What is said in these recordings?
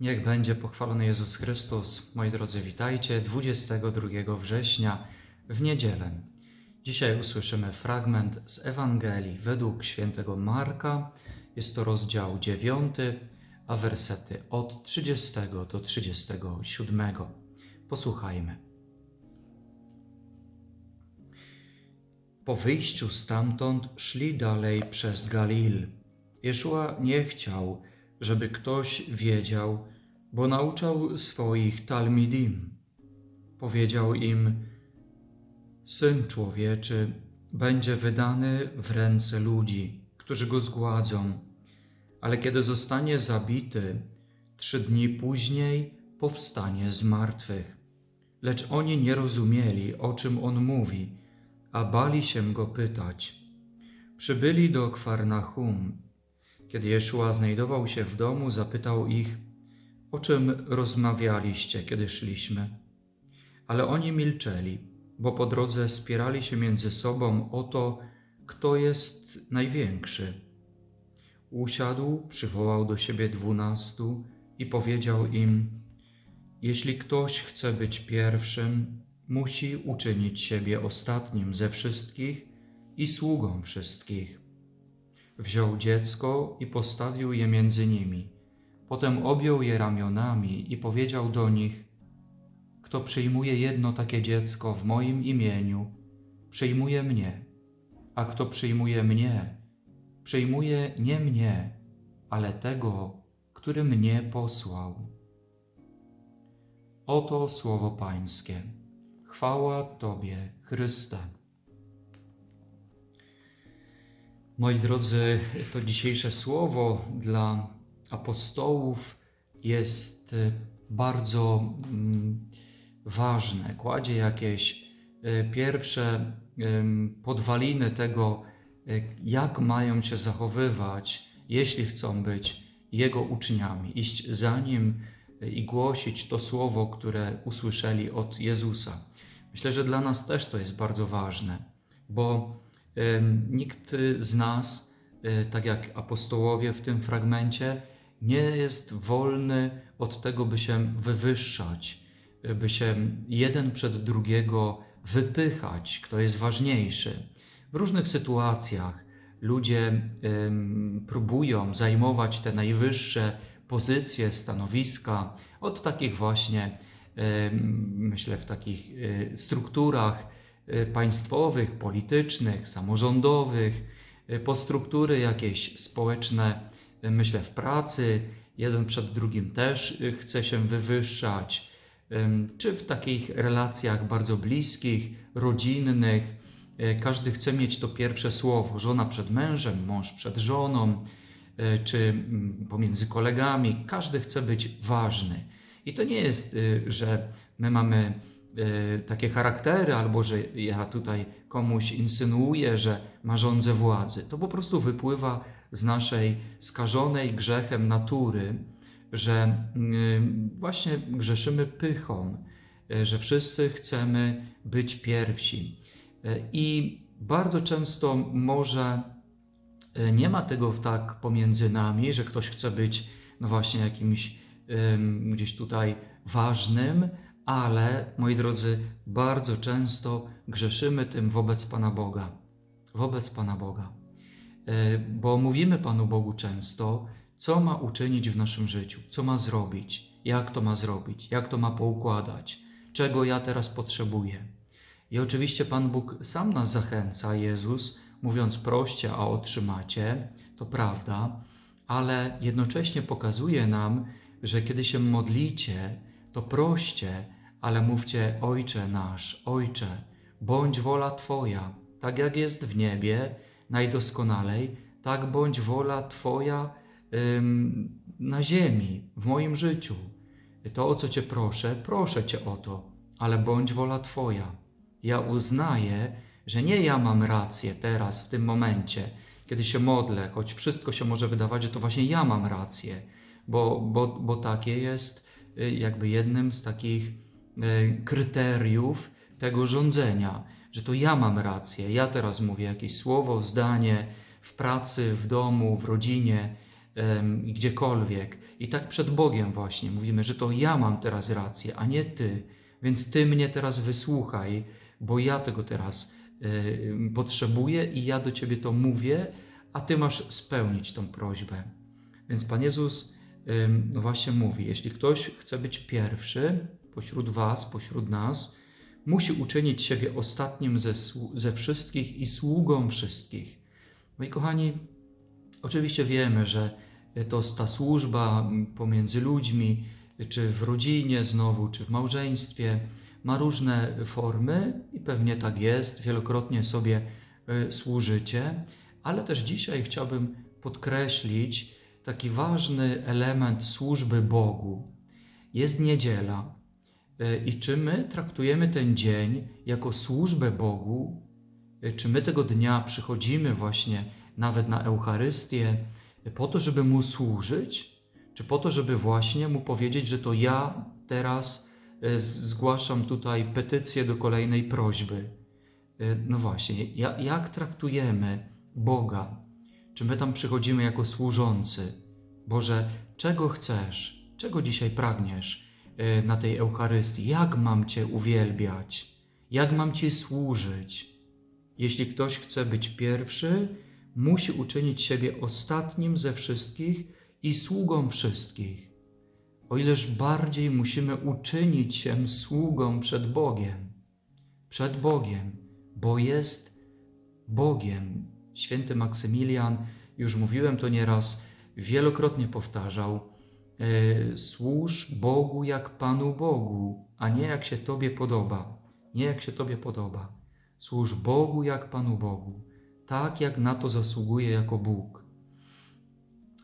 Niech będzie pochwalony Jezus Chrystus. Moi drodzy, witajcie 22 września w niedzielę. Dzisiaj usłyszymy fragment z Ewangelii według świętego Marka. Jest to rozdział 9, a wersety od 30 do 37. Posłuchajmy. Po wyjściu stamtąd szli dalej przez Galil. Jeszua nie chciał, żeby ktoś wiedział, bo nauczał swoich talmidim. Powiedział im: Syn człowieczy będzie wydany w ręce ludzi, którzy go zgładzą, ale kiedy zostanie zabity, trzy dni później powstanie z martwych. Lecz oni nie rozumieli, o czym on mówi, a bali się go pytać. Przybyli do Kwarnachum. Kiedy Jeszua znajdował się w domu, zapytał ich, o czym rozmawialiście, kiedy szliśmy. Ale oni milczeli, bo po drodze spierali się między sobą o to, kto jest największy. Usiadł, przywołał do siebie dwunastu i powiedział im: Jeśli ktoś chce być pierwszym, musi uczynić siebie ostatnim ze wszystkich i sługą wszystkich. Wziął dziecko i postawił je między nimi. Potem objął je ramionami i powiedział do nich: Kto przyjmuje jedno takie dziecko w moim imieniu, przyjmuje mnie, a kto przyjmuje mnie, przyjmuje nie mnie, ale tego, który mnie posłał. Oto słowo Pańskie. Chwała Tobie, Chryste. Moi drodzy, to dzisiejsze słowo dla apostołów jest e, bardzo mm, ważne. Kładzie jakieś e, pierwsze podwaliny tego, e, jak mają się zachowywać, jeśli chcą być Jego uczniami, iść za Nim i głosić to słowo, które usłyszeli od Jezusa. Myślę, że dla nas też to jest bardzo ważne, bo nikt z nas, tak jak apostołowie w tym fragmencie, nie jest wolny od tego, by się wywyższać, by się jeden przed drugiego wypychać, kto jest ważniejszy. W różnych sytuacjach ludzie próbują zajmować te najwyższe pozycje, stanowiska, od takich właśnie, myślę, w takich e, strukturach e, państwowych, politycznych, samorządowych, e, po struktury jakieś społeczne, myślę, w pracy, jeden przed drugim też chce się wywyższać, czy w takich relacjach bardzo bliskich, rodzinnych. Każdy chce mieć to pierwsze słowo, żona przed mężem, mąż przed żoną, czy mm, pomiędzy kolegami. Każdy chce być ważny. I to nie jest, że my mamy takie charaktery, albo że ja tutaj komuś insynuuję, że ma rządzę władzy. To po prostu wypływa z naszej skażonej grzechem natury, że właśnie grzeszymy pychą, że wszyscy chcemy być pierwsi. I bardzo często może nie ma tego tak pomiędzy nami, że ktoś chce być no właśnie jakimś gdzieś tutaj ważnym, ale moi drodzy, bardzo często grzeszymy tym wobec Pana Boga. Wobec Pana Boga. E, bo mówimy Panu Bogu często, co ma uczynić w naszym życiu, co ma zrobić, jak to ma zrobić, jak to ma poukładać, czego ja teraz potrzebuję. I oczywiście Pan Bóg sam nas zachęca, Jezus, mówiąc proście, a otrzymacie, to prawda, ale jednocześnie pokazuje nam, że kiedy się modlicie, to proście, ale mówcie Ojcze nasz, Ojcze, bądź wola Twoja, tak jak jest w niebie, najdoskonalej, tak bądź wola Twoja ym, na ziemi, w moim życiu. To, o co Cię proszę, proszę Cię o to, ale bądź wola Twoja. Ja uznaję, że nie ja mam rację teraz, w tym momencie, kiedy się modlę, choć wszystko się może wydawać, że to właśnie ja mam rację bo, bo, bo takie jest y, jakby jednym z takich kryteriów tego rządzenia, że to ja mam rację, ja teraz mówię jakieś słowo, zdanie w pracy, w domu, w rodzinie, gdziekolwiek. I tak przed Bogiem właśnie mówimy, że to ja mam teraz rację, a nie ty. Więc ty mnie teraz wysłuchaj, bo ja tego teraz y, potrzebuję i ja do ciebie to mówię, a ty masz spełnić tą prośbę. Więc Pan Jezus no właśnie mówi: Jeśli ktoś chce być pierwszy pośród Was, pośród nas, musi uczynić siebie ostatnim ze, ze wszystkich i sługą wszystkich. No i kochani, oczywiście wiemy, że to ta służba pomiędzy ludźmi, czy w rodzinie znowu, czy w małżeństwie, ma różne formy i pewnie tak jest, wielokrotnie sobie y, służycie, ale też dzisiaj chciałbym podkreślić taki ważny element służby Bogu. Jest niedziela i czy my traktujemy ten dzień jako służbę Bogu, y, czy my tego dnia przychodzimy właśnie nawet na Eucharystię po to, żeby Mu służyć, czy po to, żeby właśnie Mu powiedzieć, że to ja teraz z- zgłaszam tutaj petycję do kolejnej prośby. No właśnie, ja- jak traktujemy Boga? Czy my tam przychodzimy jako służący? Boże, czego chcesz? Czego dzisiaj pragniesz na tej Eucharystii? Jak mam Cię uwielbiać? Jak mam Ci służyć? Jeśli ktoś chce być pierwszy, musi uczynić siebie ostatnim ze wszystkich i sługą wszystkich. O ileż bardziej musimy uczynić się sługą przed Bogiem. Przed Bogiem, bo jest Bogiem. Święty Maksymilian, już mówiłem to nieraz, wielokrotnie powtarzał: e, Służ Bogu jak Panu Bogu, a nie jak się Tobie podoba. Nie jak się Tobie podoba. Służ Bogu jak Panu Bogu, tak jak na to zasługuje jako Bóg.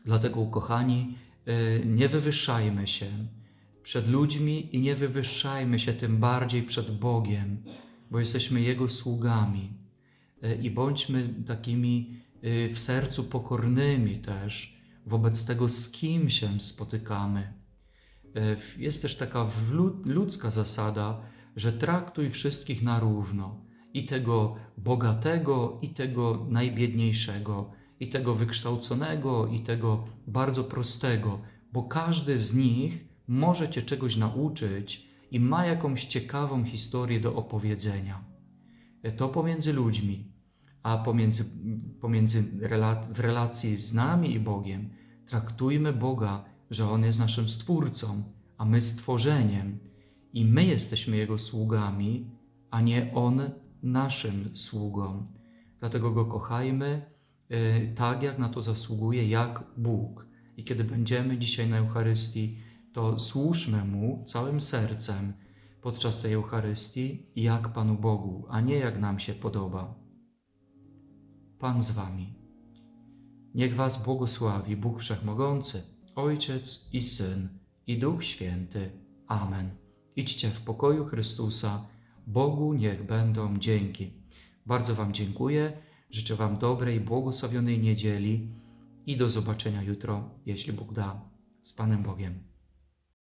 Dlatego, kochani, e, nie wywyższajmy się przed ludźmi i nie wywyższajmy się tym bardziej przed Bogiem, bo jesteśmy Jego sługami. E, I bądźmy takimi w sercu pokornymi też wobec tego, z kim się spotykamy. E, Jest też taka ludzka zasada, że traktuj wszystkich na równo. I tego bogatego, i tego najbiedniejszego, i tego wykształconego, i tego bardzo prostego, bo każdy z nich może Cię czegoś nauczyć i ma jakąś ciekawą historię do opowiedzenia. E, To pomiędzy ludźmi, a pomiędzy, pomiędzy w relacji z nami i Bogiem traktujmy Boga, że On jest naszym Stwórcą, a my stworzeniem i my jesteśmy Jego sługami, a nie On naszym sługą. Dlatego Go kochajmy e, tak, jak na to zasługuje, jak Bóg. I kiedy będziemy dzisiaj na Eucharystii, to służmy Mu całym sercem podczas tej Eucharystii, jak Panu Bogu, a nie jak nam się podoba. Pan z Wami. Niech Was błogosławi Bóg Wszechmogący, Ojciec i Syn i Duch Święty. Amen. Idźcie w pokoju Chrystusa. Bogu niech będą dzięki. Bardzo Wam dziękuję. Życzę Wam dobrej, błogosławionej niedzieli i do zobaczenia jutro, jeśli Bóg da. Z Panem Bogiem.